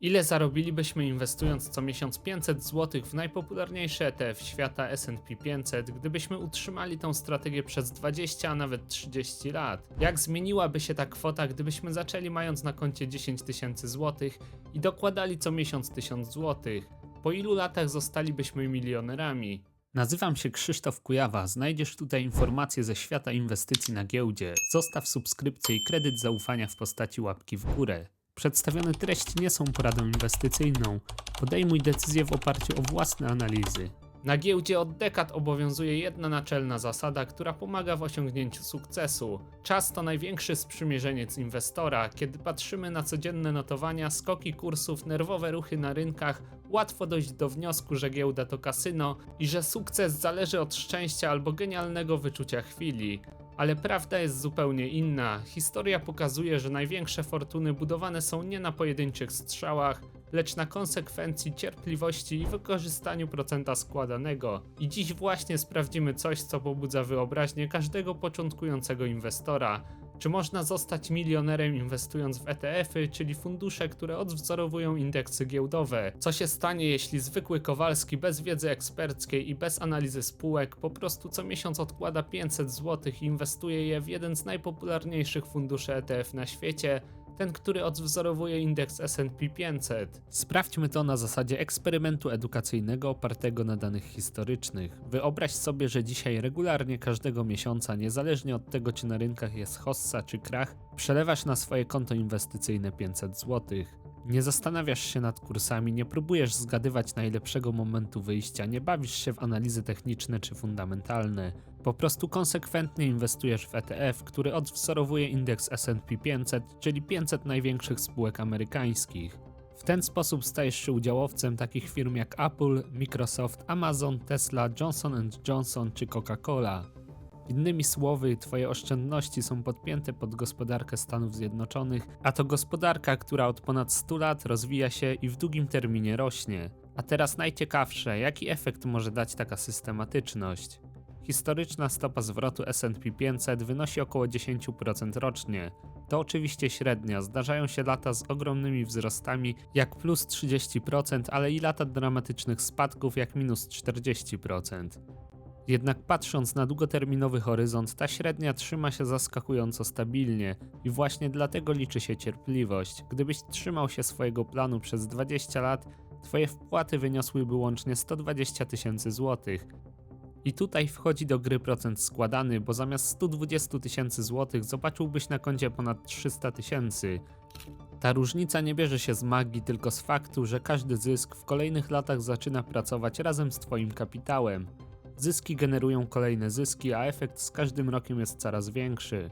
Ile zarobilibyśmy inwestując co miesiąc 500 zł w najpopularniejszy ETF świata S&P 500, gdybyśmy utrzymali tą strategię przez 20, a nawet 30 lat? Jak zmieniłaby się ta kwota, gdybyśmy zaczęli mając na koncie 10 tysięcy złotych i dokładali co miesiąc 1000 złotych? Po ilu latach zostalibyśmy milionerami? Nazywam się Krzysztof Kujawa. Znajdziesz tutaj informacje ze świata inwestycji na giełdzie. Zostaw subskrypcję i kredyt zaufania w postaci łapki w górę. Przedstawione treści nie są poradą inwestycyjną. Podejmuj decyzje w oparciu o własne analizy. Na giełdzie od dekad obowiązuje jedna naczelna zasada, która pomaga w osiągnięciu sukcesu. Czas to największy sprzymierzeniec inwestora. Kiedy patrzymy na codzienne notowania, skoki kursów, nerwowe ruchy na rynkach, łatwo dojść do wniosku, że giełda to kasyno i że sukces zależy od szczęścia albo genialnego wyczucia chwili. Ale prawda jest zupełnie inna. Historia pokazuje, że największe fortuny budowane są nie na pojedynczych strzałach, lecz na konsekwencji, cierpliwości i wykorzystaniu procenta składanego. I dziś właśnie sprawdzimy coś, co pobudza wyobraźnię każdego początkującego inwestora. Czy można zostać milionerem inwestując w ETF-y, czyli fundusze, które odwzorowują indeksy giełdowe? Co się stanie, jeśli zwykły Kowalski bez wiedzy eksperckiej i bez analizy spółek po prostu co miesiąc odkłada 500 zł i inwestuje je w jeden z najpopularniejszych funduszy ETF na świecie, ten, który odwzorowuje indeks S&P 500. Sprawdźmy to na zasadzie eksperymentu edukacyjnego opartego na danych historycznych. Wyobraź sobie, że dzisiaj regularnie każdego miesiąca, niezależnie od tego czy na rynkach jest hossa czy krach, przelewasz na swoje konto inwestycyjne 500 zł. Nie zastanawiasz się nad kursami, nie próbujesz zgadywać najlepszego momentu wyjścia, nie bawisz się w analizy techniczne czy fundamentalne. Po prostu konsekwentnie inwestujesz w ETF, który odwzorowuje indeks SP 500, czyli 500 największych spółek amerykańskich. W ten sposób stajesz się udziałowcem takich firm jak Apple, Microsoft, Amazon, Tesla, Johnson Johnson czy Coca-Cola. Innymi słowy, Twoje oszczędności są podpięte pod gospodarkę Stanów Zjednoczonych, a to gospodarka, która od ponad 100 lat rozwija się i w długim terminie rośnie. A teraz najciekawsze, jaki efekt może dać taka systematyczność? Historyczna stopa zwrotu S&P 500 wynosi około 10% rocznie. To oczywiście średnia, zdarzają się lata z ogromnymi wzrostami jak plus 30%, ale i lata dramatycznych spadków jak minus 40%. Jednak patrząc na długoterminowy horyzont, ta średnia trzyma się zaskakująco stabilnie i właśnie dlatego liczy się cierpliwość. Gdybyś trzymał się swojego planu przez 20 lat, twoje wpłaty wyniosłyby łącznie 120 tysięcy złotych. I tutaj wchodzi do gry procent składany, bo zamiast 120 tysięcy złotych zobaczyłbyś na koncie ponad 300 tysięcy. Ta różnica nie bierze się z magii, tylko z faktu, że każdy zysk w kolejnych latach zaczyna pracować razem z Twoim kapitałem. Zyski generują kolejne zyski, a efekt z każdym rokiem jest coraz większy.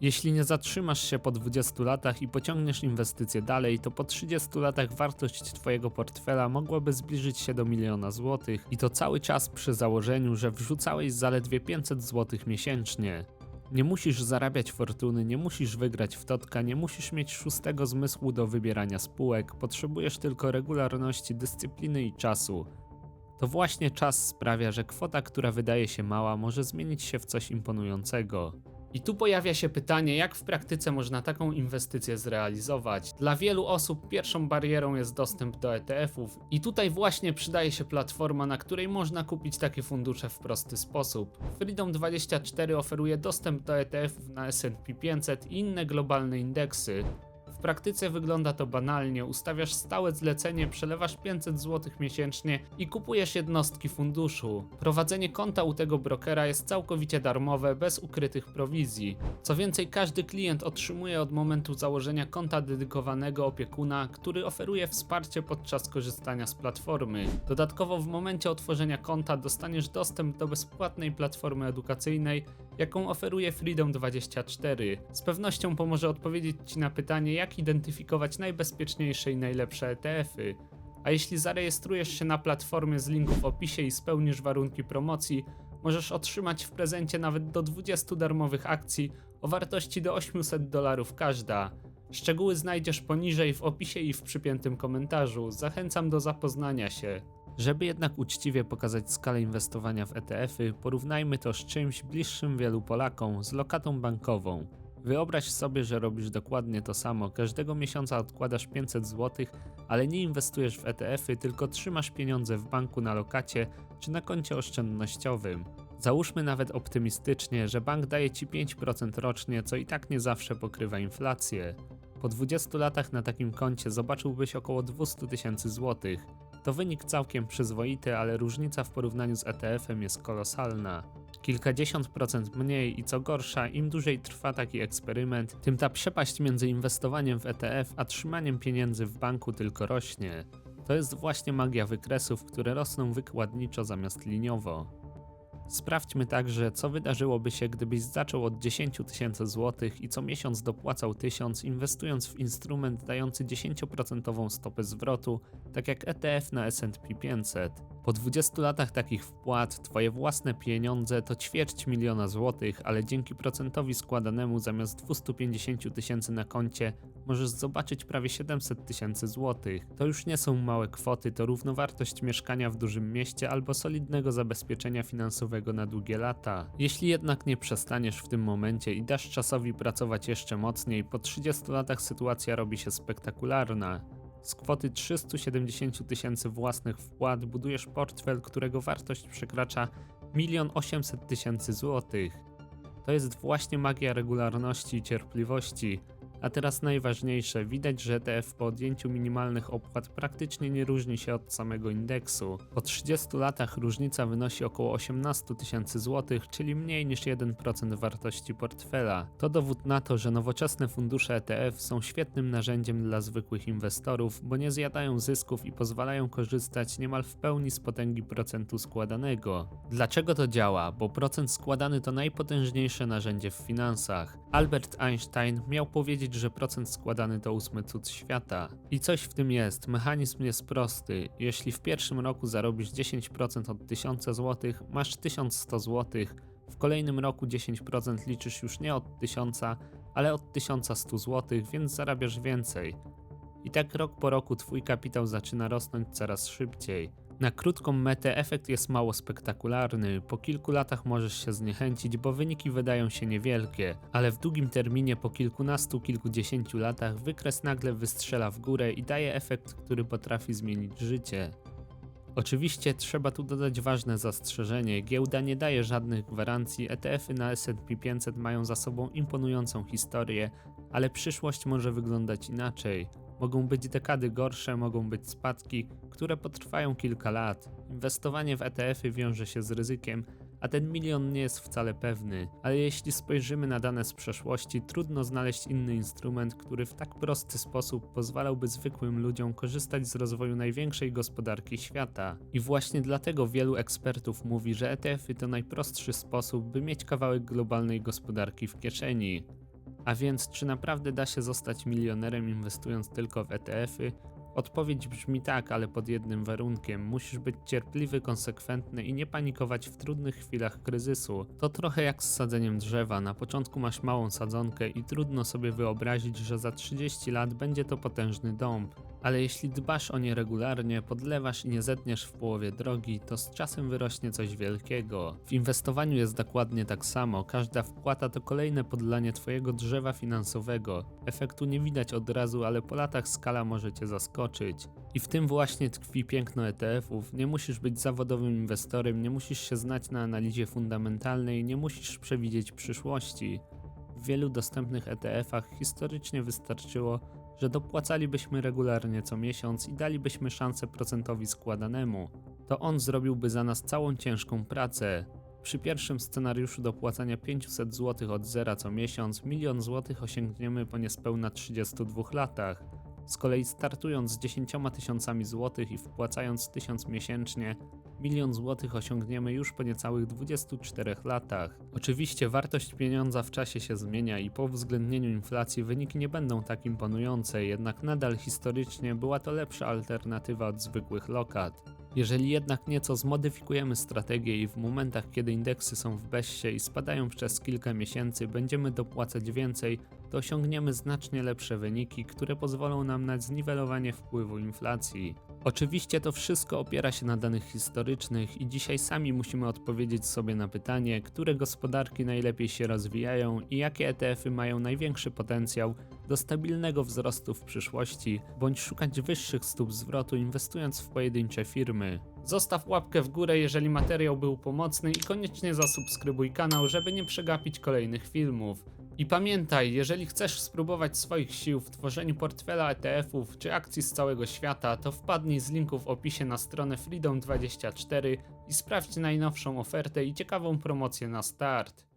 Jeśli nie zatrzymasz się po 20 latach i pociągniesz inwestycje dalej, to po 30 latach wartość Twojego portfela mogłaby zbliżyć się do miliona złotych i to cały czas przy założeniu, że wrzucałeś zaledwie 500 złotych miesięcznie. Nie musisz zarabiać fortuny, nie musisz wygrać w totka, nie musisz mieć szóstego zmysłu do wybierania spółek, potrzebujesz tylko regularności, dyscypliny i czasu. To właśnie czas sprawia, że kwota, która wydaje się mała, może zmienić się w coś imponującego. I tu pojawia się pytanie, jak w praktyce można taką inwestycję zrealizować. Dla wielu osób pierwszą barierą jest dostęp do ETF-ów, i tutaj właśnie przydaje się platforma, na której można kupić takie fundusze w prosty sposób. Freedom24 oferuje dostęp do ETF-ów na SP 500 i inne globalne indeksy. Praktyce wygląda to banalnie. Ustawiasz stałe zlecenie, przelewasz 500 zł miesięcznie i kupujesz jednostki funduszu. Prowadzenie konta u tego brokera jest całkowicie darmowe, bez ukrytych prowizji. Co więcej, każdy klient otrzymuje od momentu założenia konta dedykowanego opiekuna, który oferuje wsparcie podczas korzystania z platformy. Dodatkowo w momencie otworzenia konta dostaniesz dostęp do bezpłatnej platformy edukacyjnej, jaką oferuje Freedom24. Z pewnością pomoże odpowiedzieć Ci na pytanie, jak identyfikować najbezpieczniejsze i najlepsze ETF-y. A jeśli zarejestrujesz się na platformie z linku w opisie i spełnisz warunki promocji, możesz otrzymać w prezencie nawet do 20 darmowych akcji o wartości do 800 dolarów każda. Szczegóły znajdziesz poniżej w opisie i w przypiętym komentarzu. Zachęcam do zapoznania się. Żeby jednak uczciwie pokazać skalę inwestowania w ETF-y, porównajmy to z czymś bliższym wielu Polakom, z lokatą bankową. Wyobraź sobie, że robisz dokładnie to samo. Każdego miesiąca odkładasz 500 zł, ale nie inwestujesz w ETF-y, tylko trzymasz pieniądze w banku na lokacie czy na koncie oszczędnościowym. Załóżmy nawet optymistycznie, że bank daje ci 5% rocznie, co i tak nie zawsze pokrywa inflację. Po 20 latach na takim koncie zobaczyłbyś około 200 tysięcy złotych. To wynik całkiem przyzwoity, ale różnica w porównaniu z ETF-em jest kolosalna. Kilkadziesiąt procent mniej i co gorsza, im dłużej trwa taki eksperyment, tym ta przepaść między inwestowaniem w ETF a trzymaniem pieniędzy w banku tylko rośnie. To jest właśnie magia wykresów, które rosną wykładniczo zamiast liniowo. Sprawdźmy także, co wydarzyłoby się, gdybyś zaczął od 10 tysięcy złotych i co miesiąc dopłacał 1000, inwestując w instrument dający 10% stopę zwrotu, tak jak ETF na S&P 500. Po 20 latach takich wpłat, twoje własne pieniądze to ćwierć miliona złotych, ale dzięki procentowi składanemu zamiast 250 tysięcy na koncie możesz zobaczyć prawie 700 tysięcy złotych. To już nie są małe kwoty, to równowartość mieszkania w dużym mieście albo solidnego zabezpieczenia finansowego na długie lata. Jeśli jednak nie przestaniesz w tym momencie i dasz czasowi pracować jeszcze mocniej, po 30 latach sytuacja robi się spektakularna. Z kwoty 370 tysięcy własnych wpłat budujesz portfel, którego wartość przekracza 1 800 tysięcy złotych. To jest właśnie magia regularności i cierpliwości. A teraz najważniejsze, widać, że ETF po odjęciu minimalnych opłat praktycznie nie różni się od samego indeksu. Po 30 latach różnica wynosi około 18 tysięcy złotych, czyli mniej niż 1% wartości portfela. To dowód na to, że nowoczesne fundusze ETF są świetnym narzędziem dla zwykłych inwestorów, bo nie zjadają zysków i pozwalają korzystać niemal w pełni z potęgi procentu składanego. Dlaczego to działa? Bo procent składany to najpotężniejsze narzędzie w finansach. Albert Einstein miał powiedzieć, że procent składany to ósmy cud świata. I coś w tym jest, mechanizm jest prosty. Jeśli w pierwszym roku zarobisz 10% od 1000 zł, masz 1100 zł. W kolejnym roku 10% liczysz już nie od 1000, ale od 1100 zł, więc zarabiasz więcej. I tak rok po roku twój kapitał zaczyna rosnąć coraz szybciej. Na krótką metę efekt jest mało spektakularny, po kilku latach możesz się zniechęcić, bo wyniki wydają się niewielkie, ale w długim terminie po kilkunastu, kilkudziesięciu latach wykres nagle wystrzela w górę i daje efekt, który potrafi zmienić życie. Oczywiście trzeba tu dodać ważne zastrzeżenie. Giełda nie daje żadnych gwarancji, ETF-y na S&P 500 mają za sobą imponującą historię, ale przyszłość może wyglądać inaczej. Mogą być dekady gorsze, mogą być spadki, które potrwają kilka lat. Inwestowanie w ETF-y wiąże się z ryzykiem, a ten milion nie jest wcale pewny. Ale jeśli spojrzymy na dane z przeszłości, trudno znaleźć inny instrument, który w tak prosty sposób pozwalałby zwykłym ludziom korzystać z rozwoju największej gospodarki świata. I właśnie dlatego wielu ekspertów mówi, że ETF-y to najprostszy sposób, by mieć kawałek globalnej gospodarki w kieszeni. A więc, czy naprawdę da się zostać milionerem inwestując tylko w ETF-y? Odpowiedź brzmi tak, ale pod jednym warunkiem. Musisz być cierpliwy, konsekwentny i nie panikować w trudnych chwilach kryzysu. To trochę jak z sadzeniem drzewa. Na początku masz małą sadzonkę i trudno sobie wyobrazić, że za 30 lat będzie to potężny dąb. Ale jeśli dbasz o nie regularnie, podlewasz i nie zetniesz w połowie drogi, to z czasem wyrośnie coś wielkiego. W inwestowaniu jest dokładnie tak samo. Każda wpłata to kolejne podlanie twojego drzewa finansowego. Efektu nie widać od razu, ale po latach skala może cię zaskoczyć. I w tym właśnie tkwi piękno ETF-ów. Nie musisz być zawodowym inwestorem, nie musisz się znać na analizie fundamentalnej, nie musisz przewidzieć przyszłości. W wielu dostępnych ETF-ach historycznie wystarczyło, że dopłacalibyśmy regularnie co miesiąc i dalibyśmy szansę procentowi składanemu. To on zrobiłby za nas całą ciężką pracę. Przy pierwszym scenariuszu dopłacania 500 zł od zera co miesiąc, milion złotych osiągniemy po niespełna 32 latach. Z kolei startując z 10 tysiącami złotych i wpłacając 1000 miesięcznie, milion złotych osiągniemy już po niecałych 24 latach. Oczywiście wartość pieniądza w czasie się zmienia i po uwzględnieniu inflacji wyniki nie będą tak imponujące, jednak nadal historycznie była to lepsza alternatywa od zwykłych lokat. Jeżeli jednak nieco zmodyfikujemy strategię i w momentach, kiedy indeksy są w bezsie i spadają przez kilka miesięcy, będziemy dopłacać więcej, to osiągniemy znacznie lepsze wyniki, które pozwolą nam na zniwelowanie wpływu inflacji. Oczywiście to wszystko opiera się na danych historycznych i dzisiaj sami musimy odpowiedzieć sobie na pytanie, które gospodarki najlepiej się rozwijają i jakie ETF-y mają największy potencjał do stabilnego wzrostu w przyszłości, bądź szukać wyższych stóp zwrotu inwestując w pojedyncze firmy. Zostaw łapkę w górę, jeżeli materiał był pomocny i koniecznie zasubskrybuj kanał, żeby nie przegapić kolejnych filmów. I pamiętaj, jeżeli chcesz spróbować swoich sił w tworzeniu portfela ETF-ów czy akcji z całego świata, to wpadnij z linku w opisie na stronę Freedom24 i sprawdź najnowszą ofertę i ciekawą promocję na start.